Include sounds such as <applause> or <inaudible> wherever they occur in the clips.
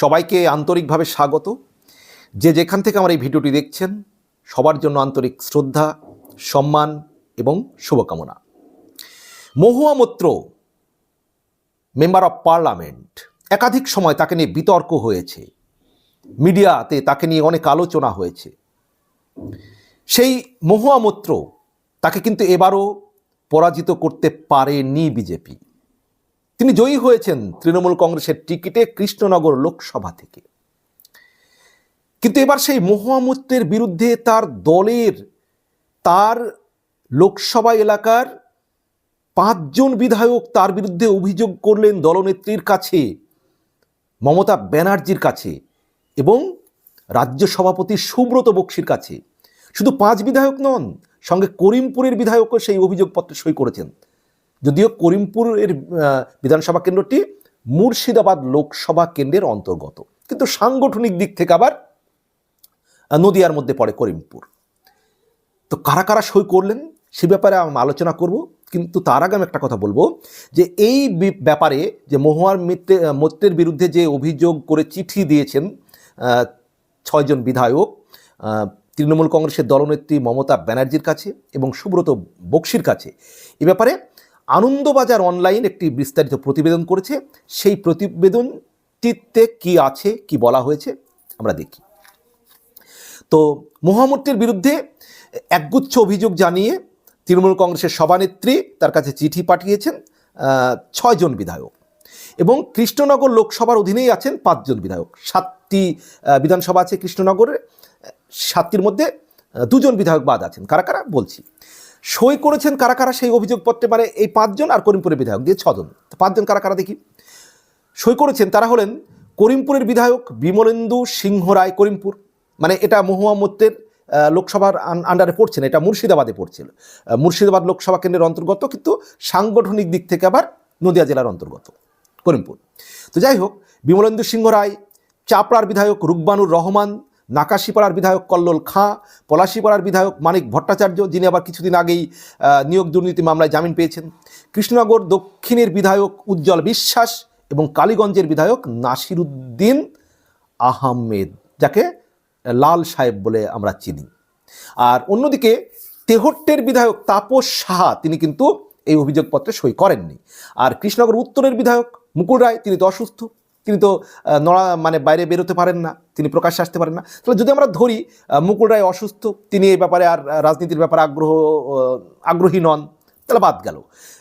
সবাইকে আন্তরিকভাবে স্বাগত। যে যেখান থেকে আমার এই ভিডিওটি দেখছেন, সবার জন্য আন্তরিক শ্রদ্ধা, সম্মান এবং শুভকামনা। Mahua Moitra, member of parliament, একাধিক সময় তাকে নিয়ে বিতর্ক হয়েছে। মিডিয়াতে তাকে নিয়ে অনেক আলোচনা হয়েছে। সেই মহুয়া মৈত্র তাকে কিন্তু এবারও পরাজিত করতে পারেনি বিজেপি। তিনি জয়ী হয়েছেন তৃণমূল কংগ্রেসের টিকিটে কৃষ্ণনগর লোকসভা থেকে। কিন্তু এবার সেই মহুয়া বিরুদ্ধে তার দলের, তার লোকসভা এলাকার পাঁচজন বিধায়ক তার বিরুদ্ধে অভিযোগ করলেন দলনেত্রীর কাছে, মমতা ব্যানার্জির কাছে এবং রাজ্য সভাপতি সুব্রত বক্সির কাছে। শুধু পাঁচ বিধায়ক নন, সঙ্গে করিমপুরের বিধায়কও সেই অভিযোগপত্রে সই করেছেন। যদিও করিমপুরের বিধানসভা কেন্দ্রটি মুর্শিদাবাদ লোকসভা কেন্দ্রের অন্তর্গত। কিন্তু সাংগঠনিক দিক থেকে আবার নদিয়ার মধ্যে পড়ে করিমপুর। তো কারা কারা সই করলেন সে ব্যাপারে আমি আলোচনা করব, কিন্তু তার আগে আমি একটা কথা বলব যে এই ব্যাপারে যে মহুয়ার মিত্রে মৈত্রের বিরুদ্ধে যে অভিযোগ করে চিঠি দিয়েছেন ছয়জন বিধায়ক তৃণমূল কংগ্রেসের দলনেত্রী মমতা ব্যানার্জির কাছে এবং সুব্রত বক্সির কাছে, এ ব্যাপারে আনন্দবাজার অনলাইন একটি বিস্তারিত প্রতিবেদন করেছে। সেই প্রতিবেদনটিতে কি আছে, কি বলা হয়েছে, আমরা দেখি। তো মহামূর্তির বিরুদ্ধে একগুচ্ছ অভিযোগ জানিয়ে তৃণমূল কংগ্রেসের সভানেত্রী তার কাছে চিঠি পাঠিয়েছেন ছয়জন বিধায়ক এবং কৃষ্ণনগর লোকসভার অধীনেই আছেন পাঁচজন বিধায়ক। সাতটি বিধানসভা আছে কৃষ্ণনগরের সাতটির মধ্যে দুজন বিধায়ক বাদ আছেন। কারা কারা? বলছি। সই করেছেন কারা কারা সেই অভিযোগপত্রে মানে এই পাঁচজন আর করিমপুরের বিধায়ক, দিয়ে ছজন। পাঁচজন কারা কারা দেখি? সই করেছেন তারা হলেন করিমপুরের বিধায়ক বিমলেন্দু সিংহ রায় করিমপুর। মানে এটা মহুয়া মৈত্রের লোকসভার আন্ডারে পড়ছে না এটা মুর্শিদাবাদে পড়ছিল। মুর্শিদাবাদ লোকসভা কেন্দ্রের অন্তর্গত, কিন্তু সাংগঠনিক দিক থেকে আবার নদিয়া জেলার অন্তর্গত, করিমপুর। তো যাই হোক, বিমলেন্দু সিংহ রায়, চাপড়ার বিধায়ক রুকবানুর রহমান নাকাশিপাড়ার বিধায়ক কল্লোল খাঁ, পলাশিপাড়ার বিধায়ক মানিক ভট্টাচার্য, যিনি আবার কিছুদিন আগেই নিয়োগ দুর্নীতি মামলায় জামিন পেয়েছেন। কৃষ্ণনগর দক্ষিণের বিধায়ক উজ্জ্বল বিশ্বাস এবং কালীগঞ্জের বিধায়ক নাসির উদ্দিন আহমেদ, যাকে লাল সাহেব বলে আমরা চিনি। আর অন্যদিকে তেহট্টের বিধায়ক তাপস সাহা, তিনি কিন্তু এই অভিযোগপত্রে সই করেননি। আর কৃষ্ণনগর উত্তরের বিধায়ক মুকুল রায়, তিনি তো অসুস্থ। তিনি তো নড়া মানে বাইরে বেরোতে পারেন না, তিনি প্রকাশ্যে আসতে পারেন না। তাহলে যদি আমরা ধরি মুকুল রায় অসুস্থ, তিনি এই ব্যাপারে আর রাজনীতির ব্যাপারে আগ্রহ আগ্রহী নন, তাহলে বাদ গেল।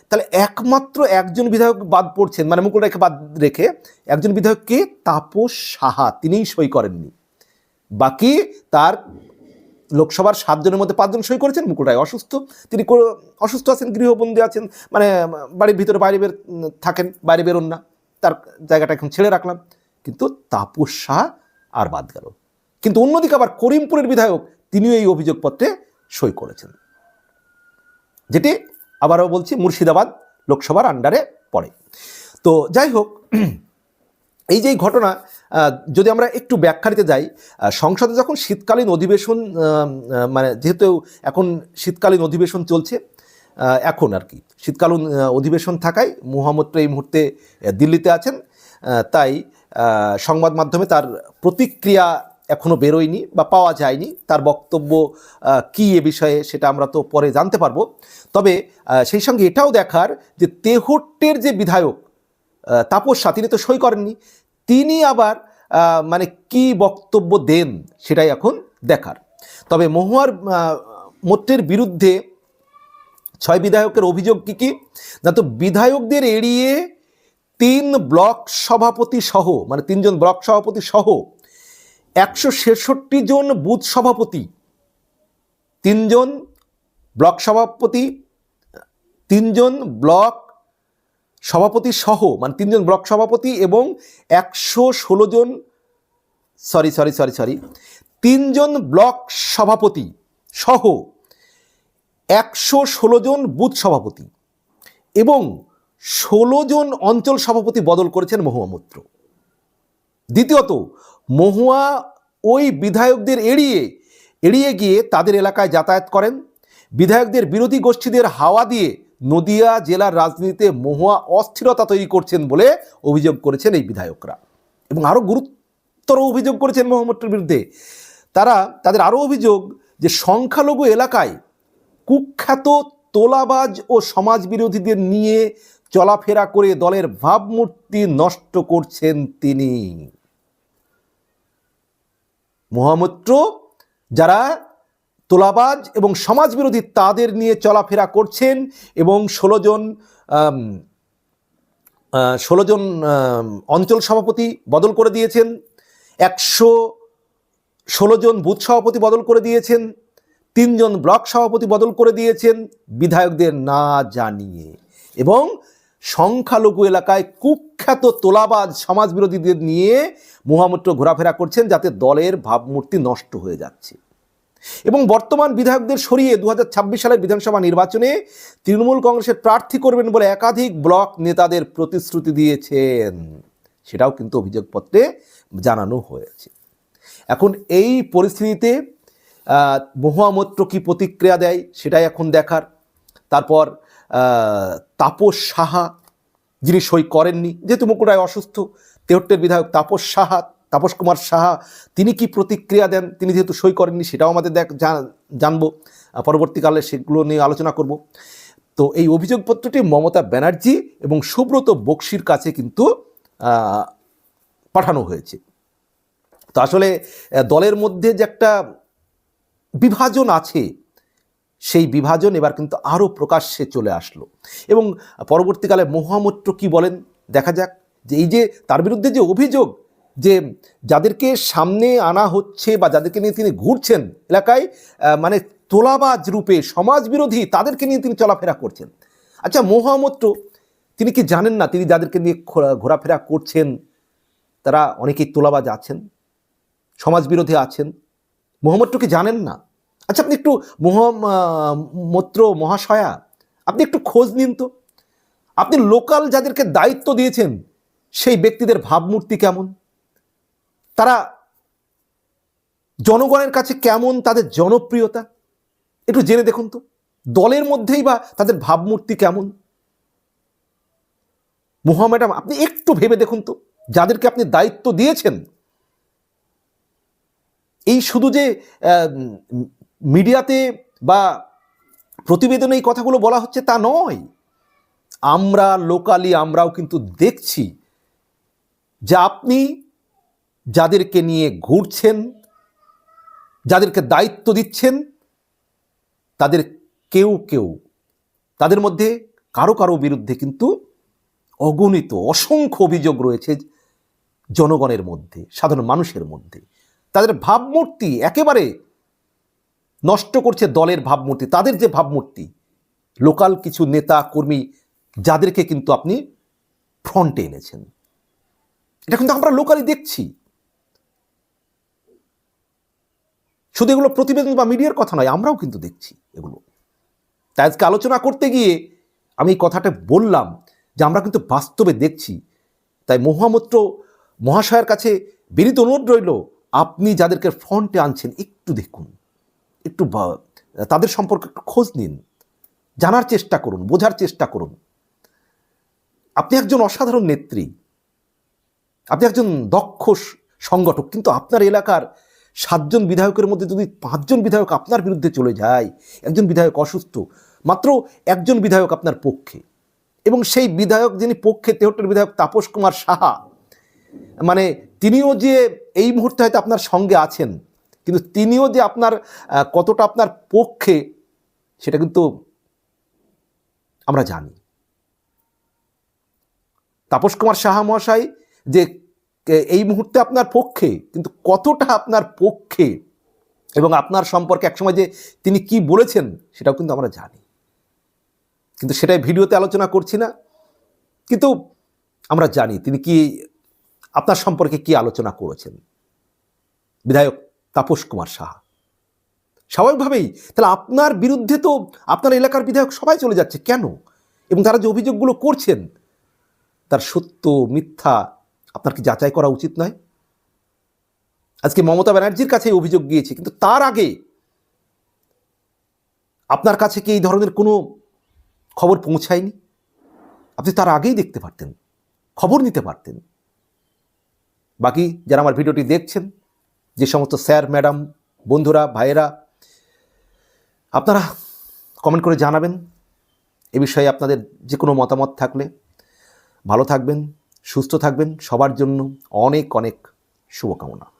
তাহলে একমাত্র একজন বিধায়ক বাদ পড়ছেন মানে মুকুল রায়কে বাদ রেখে একজন বিধায়ককে তাপস সাহা, তিনিই সই করেননি। বাকি তার লোকসভার সাতজনের মধ্যে পাঁচজন সই করেছেন, মুকুল রায় অসুস্থ, তিনি অসুস্থ আছেন, গৃহবন্দী আছেন মানে বাড়ির ভিতরে বাইরে বের থাকেন, বাইরে বেরোন না। তার জায়গাটা এখন ছেড়ে রাখলাম। কিন্তু তাপস শাহ আর বাদ গেল। কিন্তু অন্যদিকে আবার করিমপুরের বিধায়ক তিনিও এই অভিযোগপত্রে সই করেছেন। যেটি আবারও বলছি, মুর্শিদাবাদ লোকসভার আন্ডারে পড়ে। তো যাই হোক, <clears throat> এই যে ঘটনা যদি আমরা একটু ব্যাখ্যা দিতে যাই সংসদে যখন শীতকালীন অধিবেশন মানে যেহেতু এখন শীতকালীন অধিবেশন চলছে এখন আর কি। শীতকালীন অধিবেশন থাকায় মোহাম্মদ এই মুহূর্তে দিল্লিতে আছেন। তাই সংবাদ মাধ্যমে তার প্রতিক্রিয়া এখনও বেরোয়নি বা পাওয়া যায়নি। তার বক্তব্য কী এ বিষয়ে সেটা আমরা তো পরে জানতে পারব। তবে সেই সঙ্গে এটাও দেখার যে তেহট্টের যে বিধায়ক তাপস শাহ তিনি তো সই করেননি। তিনি আবার মানে কি বক্তব্য দেন সেটাই এখন দেখার। তবে মহুয়ার মৈত্রের বিরুদ্ধে ছয় বিধায়কের অভিযোগ কি কি? না তো বিধায়কদের এড়িয়ে তিন ব্লক সভাপতি সহ মানে তিনজন ব্লক সভাপতি সহ একশো ছেষট্টি জন বুথ সভাপতি, তিনজন ব্লক সভাপতি, তিনজন ব্লক সভাপতি সহ মানে তিনজন ব্লক সভাপতি এবং একশো ষোলো জন, সরি সরি সরি সরি, তিনজন ব্লক সভাপতি সহ একশো ষোলো জন বুথ সভাপতি এবং ষোলো জন অঞ্চল সভাপতি বদল করেছেন মহুয়া মৈত্র। দ্বিতীয়ত, মহুয়া ওই বিধায়কদের এড়িয়ে এড়িয়ে গিয়ে তাদের এলাকায় যাতায়াত করেন। বিধায়কদের বিরোধী গোষ্ঠীদের হাওয়া দিয়ে নদিয়া জেলার রাজনীতিতে মহুয়া অস্থিরতা তৈরি করছেন বলে অভিযোগ করেছেন এই বিধায়করা। এবং আরও গুরুতর অভিযোগ করেছেন মোহাম্মদপুরের বিরুদ্ধে। তারা, তাদের আরও অভিযোগ যে সংখ্যালঘু এলাকায় কুখ্যাত তোলাবাজ ও সমাজবিরোধীদের নিয়ে চলাফেরা করে দলের ভাবমূর্তি নষ্ট করছেন তিনি। মহামূত্র, যারা তোলাবাজ এবং সমাজবিরোধী তাদের নিয়ে চলাফেরা করছেন এবং ষোলো জন ষোলো জন অঞ্চল সভাপতি বদল করে দিয়েছেন, একশো ষোলো জন বুথ সভাপতি বদল করে দিয়েছেন তিনজন ব্লক সভাপতি বদল করে দিয়েছেন বিধায়কদের না জানিয়ে। এবং সংখ্যালঘু এলাকায় কুখ্যাত তোলাবাজ সমাজবিরোধীদের নিয়ে মহামূত্র ঘোরাফেরা করছেন যাতে দলের ভাবমূর্তি নষ্ট হয়ে যাচ্ছে। এবং বর্তমান বিধায়কদের সরিয়ে দু হাজার ছাব্বিশ সালের বিধানসভা নির্বাচনে তৃণমূল কংগ্রেসের প্রার্থী করবেন বলে একাধিক ব্লক নেতাদের প্রতিশ্রুতি দিয়েছেন। সেটাও কিন্তু অভিযোগপত্রে জানানো হয়েছে। এখন এই পরিস্থিতিতে মহুয়ামৈত্র কি প্রতিক্রিয়া দেয় সেটাই এখন দেখার। তারপর তাপস সাহা, যিনি সই করেননি, যেহেতু মুকুটায় অসুস্থ, তেহট্টের বিধায়ক তাপস সাহা, তাপস কুমার সাহা, তিনি কি প্রতিক্রিয়া দেন? তিনি যেহেতু সই করেননি, সেটাও আমাদের দেখ জানব। পরবর্তীকালে সেগুলো নিয়ে আলোচনা করব। তো এই অভিযোগপত্রটি মমতা ব্যানার্জি এবং সুব্রত বক্সির কাছে কিন্তু পাঠানো হয়েছে। তো আসলে দলের মধ্যে যে একটা বিভাজন আছে। সেই বিভাজন এবার কিন্তু আরও প্রকাশ্যে চলে আসলো। এবং পরবর্তীকালে মহামূত্র কি বলেন? দেখা যাক যে এই যে তার বিরুদ্ধে যে অভিযোগ যে যাদেরকে সামনে আনা হচ্ছে বা যাদেরকে নিয়ে তিনি ঘুরছেন এলাকায় মানে তোলাবাজ রূপে সমাজ বিরোধী তাদেরকে নিয়ে তিনি চলাফেরা করছেন। আচ্ছা মহামূত্র, তিনি কি জানেন না তিনি যাদেরকে নিয়ে ঘোরাফেরা করছেন, তারা অনেকেই তোলাবাজ আছেন সমাজবিরোধী আছেন মোহাম্মদটু কি জানেন না? আচ্ছা আপনি একটু মহামূত্র মহাশয়া, আপনি একটু খোঁজ নিন তো। আপনি লোকাল যাদেরকে দায়িত্ব দিয়েছেন, সেই ব্যক্তিদের ভাবমূর্তি কেমন? তারা জনগণের কাছে কেমন তাদের জনপ্রিয়তা? একটু জেনে দেখুন তো, দলের মধ্যেই বা তাদের ভাবমূর্তি কেমন? মহা ম্যাডাম, আপনি একটু ভেবে দেখুন তো, যাদেরকে আপনি দায়িত্ব দিয়েছেন, এই শুধু যে মিডিয়াতে বা প্রতিবেদনে এই কথাগুলো বলা হচ্ছে তা নয়। আমরা লোকালি, আমরাও কিন্তু দেখছি যে আপনি যাদেরকে নিয়ে ঘুরছেন, যাদেরকে দায়িত্ব দিচ্ছেন, তাদের কেউ কেউ, তাদের মধ্যে কারও কারও বিরুদ্ধে কিন্তু অগণিত, অসংখ্য অভিযোগ রয়েছে জনগণের মধ্যে, সাধারণ মানুষের মধ্যে। তাদের ভাবমূর্তি একেবারে নষ্ট করছে দলের ভাবমূর্তি, তাদের যে ভাবমূর্তি, লোকাল কিছু নেতা, কর্মী, যাদেরকে কিন্তু আপনি ফ্রন্টে এনেছেন। এটা কিন্তু আমরা লোকালি দেখছি। শুধু এগুলো প্রতিবেদন বা মিডিয়ার কথা নয়, আমরাও কিন্তু দেখছি এগুলো। তাই আজকে আলোচনা করতে গিয়ে আমি এই কথাটা বললাম যে আমরা কিন্তু বাস্তবে দেখছি। তাই মহামূত্র মহাশয়ের কাছে বিনীত অনুরোধ রইল, আপনি যাদেরকে ফ্রন্টে আনছেন, একটু দেখুন। একটু তাদের সম্পর্কে একটু খোঁজ নিন। জানার চেষ্টা করুন, বোঝার চেষ্টা করুন। আপনি একজন অসাধারণ নেত্রী। আপনি একজন দক্ষ সংগঠক, কিন্তু আপনার এলাকার সাতজন বিধায়কের মধ্যে যদি পাঁচজন বিধায়ক আপনার বিরুদ্ধে চলে যায়, একজন বিধায়ক অসুস্থ, মাত্র একজন বিধায়ক আপনার পক্ষে। এবং সেই বিধায়ক যিনি পক্ষে, তেহট্টের বিধায়ক তাপস কুমার সাহা মানে তিনিও যে এই মুহূর্তে হয়তো আপনার সঙ্গে আছেন কিন্তু তিনিও যে আপনার কতটা আপনার পক্ষে, সেটা কিন্তু আমরা জানি। তাপস কুমার সাহা মহাশয় যে এই মুহূর্তে আপনার পক্ষে, কিন্তু কতটা আপনার পক্ষে এবং আপনার সম্পর্কে একসময় যে তিনি কি বলেছেন, সেটাও কিন্তু আমরা জানি। কিন্তু সেটাই ভিডিওতে আলোচনা করছি না। কিন্তু আমরা জানি তিনি কি, আপনার সম্পর্কে কি আলোচনা করেছেন। বিধায়ক তাপস কুমার সাহা। স্বাভাবিকভাবেই তাহলে আপনার বিরুদ্ধে তো আপনার এলাকার বিধায়ক সবাই চলে যাচ্ছে, কেন? এবং তারা যে অভিযোগগুলো করছেন, তার সত্য, মিথ্যা আপনার কি যাচাই করা উচিত নয়? আজকে মমতা ব্যানার্জির কাছে অভিযোগ গিয়েছে, কিন্তু তার আগে আপনার কাছে কি এই ধরনের কোনো খবর পৌঁছায়নি? আপনি তার আগেই দেখতে পারতেন, খবর নিতে পারতেন। বাকি যারা আমার ভিডিওটি দেখছেন যে সমস্ত স্যার, ম্যাডাম, বন্ধুরা, ভাইয়েরা, আপনারা কমেন্ট করে জানাবেন। এ বিষয়ে আপনাদের যে কোনো মতামত থাকলে ভালো থাকবেন, সুস্থ থাকবেন। সবার জন্য অনেক অনেক শুভকামনা।